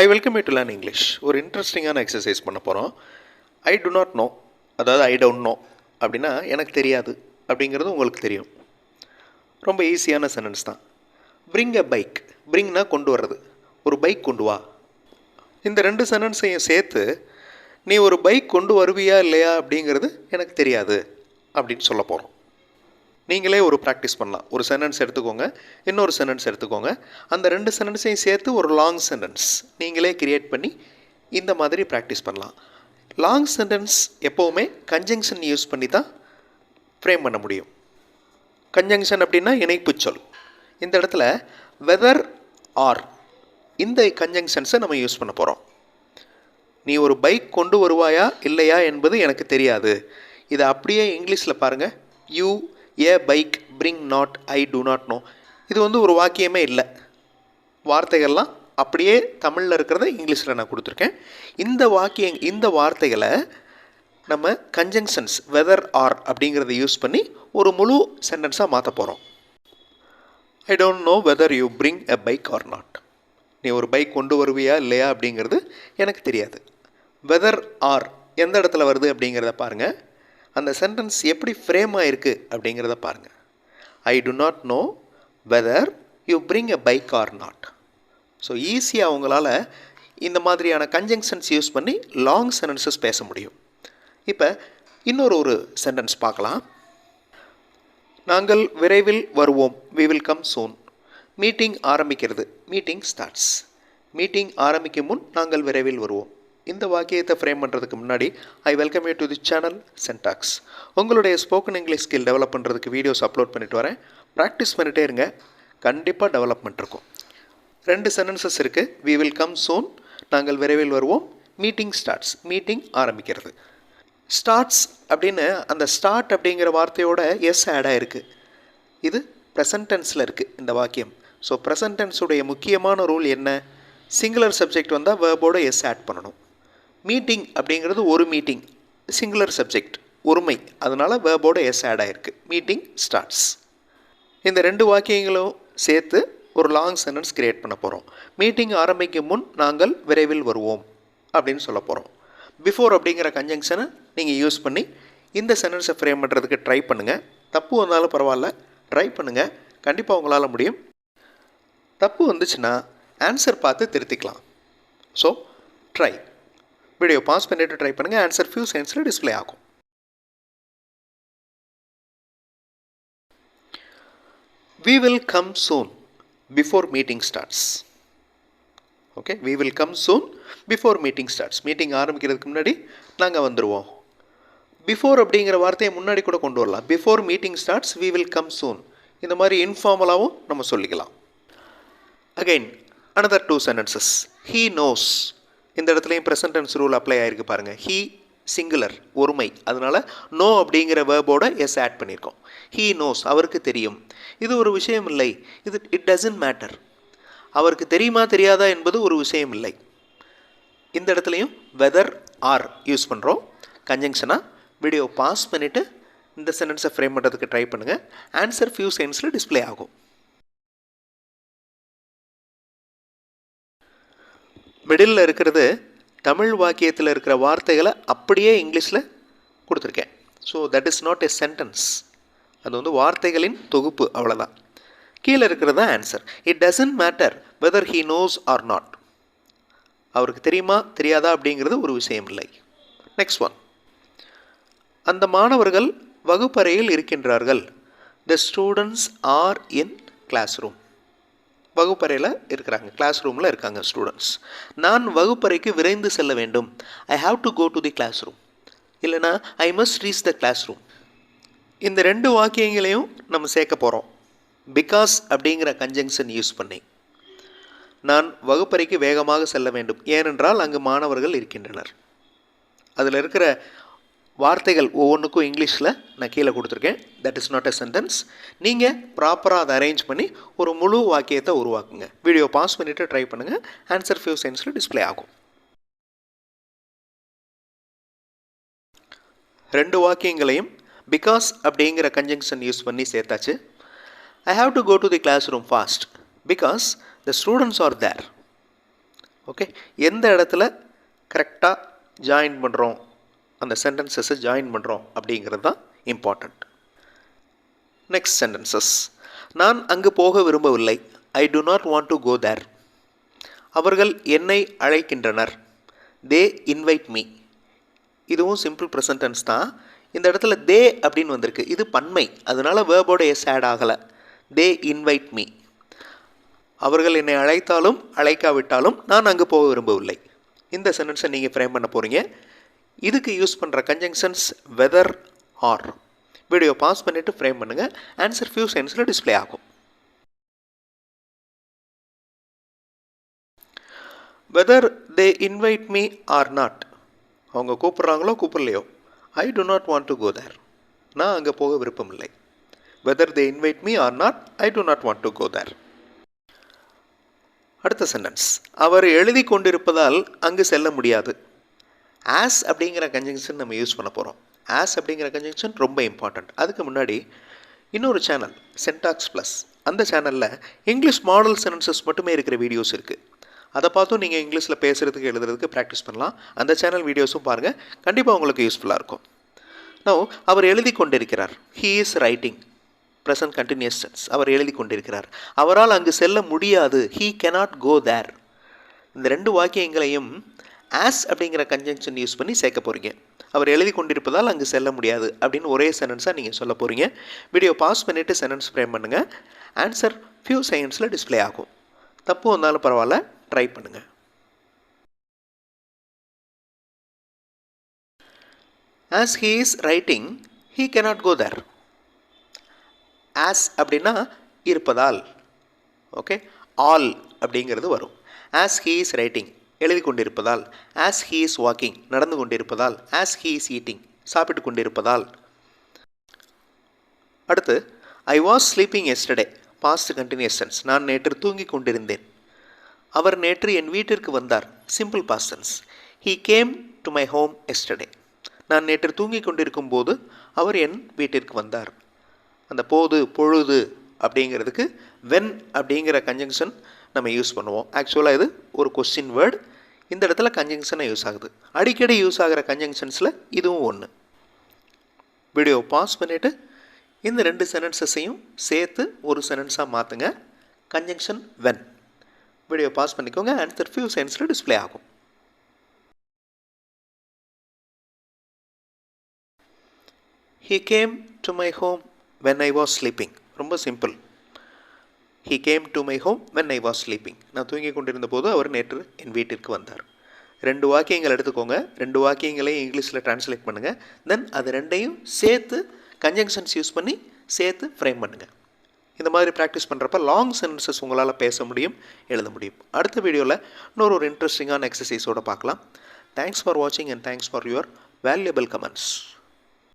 I welcome you to learn English ஒரு இன்ட்ரெஸ்டிங்கான exercise பண்ண போகிறோம் ஐ டு நாட் நோ அதாவது ஐ டோன்ட் நோ அப்படின்னா எனக்கு தெரியாது அப்படிங்கிறது உங்களுக்கு தெரியும். ரொம்ப ஈஸியான சென்டென்ஸ் தான். பிரிங் அ பைக் பிரிங்னா கொண்டு வர்றது. ஒரு பைக் கொண்டு வா. இந்த ரெண்டு சென்டென்ஸையும் சேர்த்து நீ ஒரு பைக் கொண்டு வருவியா இல்லையா அப்படிங்கிறது எனக்கு தெரியாது அப்படின்னு சொல்ல போகிறோம் நீங்களே ஒரு ப்ராக்டிஸ் பண்ணலாம். ஒரு சென்டென்ஸ் எடுத்துக்கோங்க. இன்னொரு சென்டென்ஸ் எடுத்துக்கோங்க. அந்த ரெண்டு சென்டென்ஸையும் சேர்த்து ஒரு லாங் சென்டென்ஸ் நீங்களே கிரியேட் பண்ணி இந்த மாதிரி ப்ராக்டிஸ் பண்ணலாம். லாங் சென்டென்ஸ் எப்போவுமே கன்ஜங்ஷன் யூஸ் பண்ணி தான் ஃப்ரேம் பண்ண முடியும். கன்ஜங்ஷன் அப்படின்னா இணைப்புச் சொல். இந்த இடத்துல வெதர் ஆர் இந்த கன்ஜங்ஷன்ஸை நம்ம யூஸ் பண்ண போகிறோம் நீ ஒரு பைக் கொண்டு வருவாயா இல்லையா என்பது எனக்கு தெரியாது. இதை அப்படியே இங்கிலீஷில் பாருங்கள் you a bike bring not I do not know. இது வந்து ஒரு வாக்கியமே இல்லை. வார்த்தைகள்லாம் அப்படியே தமிழில் இருக்கிறத இங்கிலீஷில் நான் கொடுத்துருக்கேன். இந்த வாக்கிய இந்த வார்த்தைகளை நம்ம கன்ஜங்ஷன்ஸ் வெதர் ஆர் அப்படிங்கிறத யூஸ் பண்ணி ஒரு முழு சென்டென்ஸாக மாற்ற போகிறோம் I don't know whether you bring a bike or not நீ ஒரு பைக் கொண்டு வருவியா இல்லையா அப்படிங்கிறது எனக்கு தெரியாது. வெதர் ஆர் எந்த இடத்துல வருது அப்படிங்கிறத பாருங்கள் அந்த சென்டென்ஸ் எப்படி ஃப்ரேம் ஆயிருக்கு அப்படிங்கிறத பாருங்கள் I do not know whether you bring a bike or not so ஈஸியாக அவங்களால இந்த மாதிரியான கன்ஜங்ஷன்ஸ் யூஸ் பண்ணி லாங் சென்டென்சஸ் பேச முடியும். இப்போ இன்னொரு ஒரு சென்டென்ஸ் பார்க்கலாம். நாங்கள் விரைவில் வருவோம். We will come soon meeting ஆரம்பிக்கிறது. மீட்டிங் ஸ்டார்ட்ஸ் மீட்டிங் ஆரம்பிக்கும் முன் நாங்கள் விரைவில் வருவோம். இந்த வாக்கியத்தை ஃப்ரேம் பண்ணுறதுக்கு முன்னாடி I welcome you to the channel சென்டாக்ஸ் உங்களுடைய ஸ்போக்கன் இங்கிலீஷ் ஸ்கில் டெவலப் பண்ணுறதுக்கு வீடியோஸ் அப்லோட் பண்ணிட்டு வரேன். ப்ராக்டிஸ் பண்ணிட்டே இருங்க. கண்டிப்பாக டெவலப்மெண்ட் இருக்கும். ரெண்டு சென்டென்சஸ் இருக்குது வி வில் கம் சோன் நாங்கள் விரைவில் வருவோம். மீட்டிங் ஸ்டார்ட்ஸ் மீட்டிங் ஆரம்பிக்கிறது. ஸ்டார்ட்ஸ் அப்படின்னு அந்த ஸ்டார்ட் அப்படிங்கிற வார்த்தையோட எஸ் ஆட் ஆகிருக்கு இது ப்ரெசன்டென்ஸில் இருக்குது இந்த வாக்கியம். ஸோ ப்ரெசன்டென்ஸுடைய முக்கியமான ரூல் என்ன? சிங்குலர் சப்ஜெக்ட் வந்தால் வேர்போட எஸ் ஆட் பண்ணணும். மீட்டிங் அப்படிங்கிறது ஒரு மீட்டிங் சிங்குலர் சப்ஜெக்ட் ஒருமை. அதனால் வேர்போட எஸ் ஆட் ஆகிருக்கு மீட்டிங் ஸ்டார்ட்ஸ் இந்த ரெண்டு வாக்கியங்களும் சேர்த்து ஒரு லாங் சென்டென்ஸ் கிரியேட் பண்ண போகிறோம் மீட்டிங் ஆரம்பிக்கும் முன் நாங்கள் விரைவில் வருவோம் அப்படின்னு சொல்ல போகிறோம் பிஃபோர் அப்படிங்கிற கன்ஜங்ஷனை நீங்கள் யூஸ் பண்ணி இந்த சென்டென்ஸை ஃப்ரேம் பண்ணுறதுக்கு ட்ரை பண்ணுங்கள் தப்பு வந்தாலும் பரவாயில்ல ட்ரை பண்ணுங்கள் கண்டிப்பாக உங்களால் முடியும். தப்பு வந்துச்சுன்னா ஆன்சர் பார்த்து திருத்திக்கலாம். ஸோ ட்ரை வீடியோ பாஸ் பண்ணிவிட்டு ட்ரை பண்ணுங்கள் ஆன்சர் ஃபியூ செகண்ட்ஸில் டிஸ்பிளே ஆகும். We will come soon before meeting starts okay we will come soon before meeting starts meeting ஆரம்பிக்கிறதுக்கு முன்னாடி நாங்கள் வந்துடுவோம் பிஃபோர் அப்படிங்கிற வார்த்தையை முன்னாடி கூட கொண்டு வரலாம். Before meeting starts we will come soon இந்த மாதிரி இன்ஃபார்மலாகவும் நம்ம சொல்லிக்கலாம். Again another two sentences he knows இந்த இடத்துலையும் ப்ரெசன்ட் டென்ஸ் ரூல் அப்ளை ஆயிருக்கு பாருங்கள் ஹீ சிங்குலர் ஒருமை. அதனால் நோ அப்படிங்கிற வேர்போட எஸ் ஆட் பண்ணியிருக்கோம் ஹீ நோஸ் அவருக்கு தெரியும். இது ஒரு விஷயம் இல்லை. இது இட் டசன்ட் மேட்டர் அவருக்கு தெரியுமா தெரியாதா என்பது ஒரு விஷயம் இல்லை. இந்த இடத்துலையும் வெதர் ஆர் யூஸ் பண்ணுறோம் கன்ஜங்ஷனாக வீடியோ பாஸ் பண்ணிவிட்டு இந்த சென்டென்ஸை ஃப்ரேம் பண்ணுறதுக்கு ட்ரை பண்ணுங்கள் ஆன்சர் ஃபியூ சென்ஸில் டிஸ்ப்ளே ஆகும். மிடில் இருக்கிறது தமிழ் வாக்கியத்தில் இருக்கிற வார்த்தைகளை அப்படியே இங்கிலீஷில் கொடுத்துருக்கேன். So that is not a sentence அது வந்து வார்த்தைகளின் தொகுப்பு அவ்வளோதான் கீழே இருக்கிறது தான் answer it doesn't matter whether he knows or not அவருக்கு தெரியுமா தெரியாதா அப்படிங்கிறது ஒரு விஷயம் இல்லை. நெக்ஸ்ட் ஒன் அந்த மாணவர்கள் வகுப்பறையில் இருக்கின்றார்கள். The students are in class room வகுப்பறையில் இருக்கிறாங்க. கிளாஸ் ரூமில் இருக்காங்க ஸ்டூடெண்ட்ஸ் நான் வகுப்பறைக்கு விரைந்து செல்ல வேண்டும். I have to go to the class room இல்லைனா I must reach the class room இந்த ரெண்டு வாக்கியங்களையும் நம்ம சேர்க்க போகிறோம் பிகாஸ் அப்படிங்கிற கன்ஜங்ஷன் யூஸ் பண்ணி. நான் வகுப்பறைக்கு வேகமாக செல்ல வேண்டும். ஏனென்றால் அங்கு மாணவர்கள் இருக்கின்றனர். அதில் இருக்கிற வார்த்தைகள் ஒவ்வொன்றுக்கும் இங்கிலீஷில் நான் கீழே கொடுத்துருக்கேன். That is not a sentence நீங்கள் ப்ராப்பராக அதை அரேஞ்ச் பண்ணி ஒரு முழு வாக்கியத்தை உருவாக்குங்க. வீடியோ பாஸ் பண்ணிவிட்டு ட்ரை பண்ணுங்கள் ஆன்சர் ஃபியூ சென்ஸில் டிஸ்ப்ளே ஆகும். ரெண்டு வாக்கியங்களையும் பிகாஸ் அப்படிங்கிற கன்ஜங்ஷன் யூஸ் பண்ணி சேர்த்தாச்சு. I have to go to the class room fast because the students are there okay எந்த இடத்துல கரெக்டாக ஜாயின் பண்ணுறோம் அந்த சென்டென்சஸை ஜாயின் பண்ணுறோம் அப்படிங்கிறது தான் இம்பார்ட்டண்ட் நெக்ஸ்ட் சென்டென்சஸ் நான் அங்கு போக விரும்பவில்லை. I do not want to go there அவர்கள் என்னை அழைக்கின்றனர். தே இன்வைட் மீ இதுவும் சிம்பிள் ப்ரெசன்டென்ஸ் தான். இந்த இடத்துல தே அப்படின்னு வந்திருக்கு. இது பன்மை. அதனால் வேர்போட எஸ் ஆட் ஆகலை. தே இன்வைட் மீ அவர்கள் என்னை அழைத்தாலும் அழைக்காவிட்டாலும் நான் அங்கே போக விரும்பவில்லை. இந்த சென்டென்ஸை நீங்கள் ஃப்ரேம் பண்ண போகிறீங்க இதுக்கு யூஸ் பண்ணுற conjunctions whether or video pause பண்ணிவிட்டு ஃப்ரேம் பண்ணுங்கள் ஆன்சர் ஃபியூ சென்ஸில் டிஸ்ப்ளே ஆகும். Whether they invite me or not அவங்க கூப்பிட்றாங்களோ கூப்பிடலையோ. I do not want to go there நான் அங்கே போக விருப்பமில்லை. Whether they invite me or not I do not want to go there அடுத்த சென்டென்ஸ் அவர் எழுதி கொண்டிருப்பதால் அங்கு செல்ல முடியாது. ஆஸ் அப்படிங்கிற கன்ஜங்ஷன் நம்ம யூஸ் பண்ண போகிறோம் ஆஸ் அப்படிங்கிற கன்ஜங்ஷன் ரொம்ப இம்பார்ட்டண்ட் அதுக்கு முன்னாடி இன்னொரு சேனல் சென்டாக்ஸ் ப்ளஸ் அந்த சேனலில் இங்கிலீஷ் மாடல் சென்டென்சஸ் மட்டுமே இருக்கிற வீடியோஸ் இருக்குது அதை பார்த்தும் நீங்கள் இங்கிலீஷில் பேசுகிறதுக்கு எழுதுறதுக்கு ப்ராக்டிஸ் பண்ணலாம். அந்த சேனல் வீடியோஸும் பாருங்கள் கண்டிப்பாக உங்களுக்கு யூஸ்ஃபுல்லாக இருக்கும். நோ அவர் எழுதி கொண்டிருக்கிறார். He is writing present continuous tense அவர் எழுதி கொண்டிருக்கிறார். அவரால் அங்கு செல்ல முடியாது. ஹீ கெனாட் கோ தேர் இந்த ரெண்டு வாக்கியங்களையும் ஆஸ் அப்படிங்கிற கன்ஜங்ஷன் யூஸ் பண்ணி சேர்க்க போகிறீங்க அவர் எழுதி கொண்டிருப்பதால் அங்கு செல்ல முடியாது அப்படின்னு ஒரே சென்டென்ஸாக நீங்கள் சொல்ல போகிறீங்க வீடியோ பாஸ் பண்ணிவிட்டு சென்டென்ஸ் ஃப்ரேம் பண்ணுங்கள் ஆன்சர் ஃபியூ செகண்ட்ஸில் டிஸ்ப்ளே ஆகும். தப்பு வந்தாலும் பரவாயில்ல ட்ரை பண்ணுங்கள் as he is writing he cannot go there as அப்படின்னா இருப்பதால். ஓகே ஆல் அப்படிங்கிறது வரும். ஆஸ் ஹீ இஸ் ரைட்டிங் எழுதி கொண்டிருப்பதால் ஆஸ் ஹீ இஸ் வாக்கிங் நடந்து கொண்டிருப்பதால் ஆஸ் ஹீ இஸ் ஈட்டிங் சாப்பிட்டு கொண்டிருப்பதால் அடுத்து I was sleeping yesterday past continuous நான் நேற்று தூங்கி கொண்டிருந்தேன் அவர் நேற்று என் வீட்டிற்கு வந்தார் simple past tense he came to my home yesterday நான் நேற்று தூங்கி கொண்டிருக்கும் போது அவர் என் வீட்டிற்கு வந்தார். அந்த போது பொழுது அப்படிங்கிறதுக்கு வென் அப்படிங்கிற கன்ஜங்ஷன் நம்ம யூஸ் பண்ணுவோம். ஆக்சுவலாக இது ஒரு கொஸ்டின் வேர்டு இந்த இடத்துல கன்ஜங்ஷனாக யூஸ் ஆகுது. அடிக்கடி யூஸ் ஆகிற கன்ஜங்ஷன்ஸில் இதுவும் ஒன்று வீடியோ பாஸ் பண்ணிவிட்டு இந்த ரெண்டு சென்டென்சஸையும் சேர்த்து ஒரு சென்டென்ஸாக மாற்றுங்க கன்ஜங்ஷன் வென் வீடியோ பாஸ் பண்ணிக்கோங்க. ஆன்சர் ஃபியூ சென்ஸில் டிஸ்ப்ளே ஆகும். He came to my home when I was sleeping ரொம்ப simple he came to my home when I was sleeping நான் தூங்கி கொண்டிருந்த போது அவர் நேற்று என் வீட்டிற்கு வந்தார். ரெண்டு வாக்கியங்கள் எடுத்துக்கோங்க. ரெண்டு வாக்கியங்களையும் இங்கிலீஷில் ட்ரான்ஸ்லேட் பண்ணுங்கள் தென் அது ரெண்டையும் சேர்த்து கன்ஜங்ஷன்ஸ் யூஸ் பண்ணி சேர்த்து ஃப்ரேம் பண்ணுங்கள் இந்த மாதிரி ப்ராக்டிஸ் பண்ணுறப்ப லாங் சென்டென்சஸ் உங்களால் பேச முடியும் எழுத முடியும். அடுத்த வீடியோவில் இன்னொரு ஒரு இன்ட்ரெஸ்டிங்கான எக்ஸசைஸோடு பார்க்கலாம். தேங்க்ஸ் ஃபார் வாட்சிங் and thanks for your valuable comments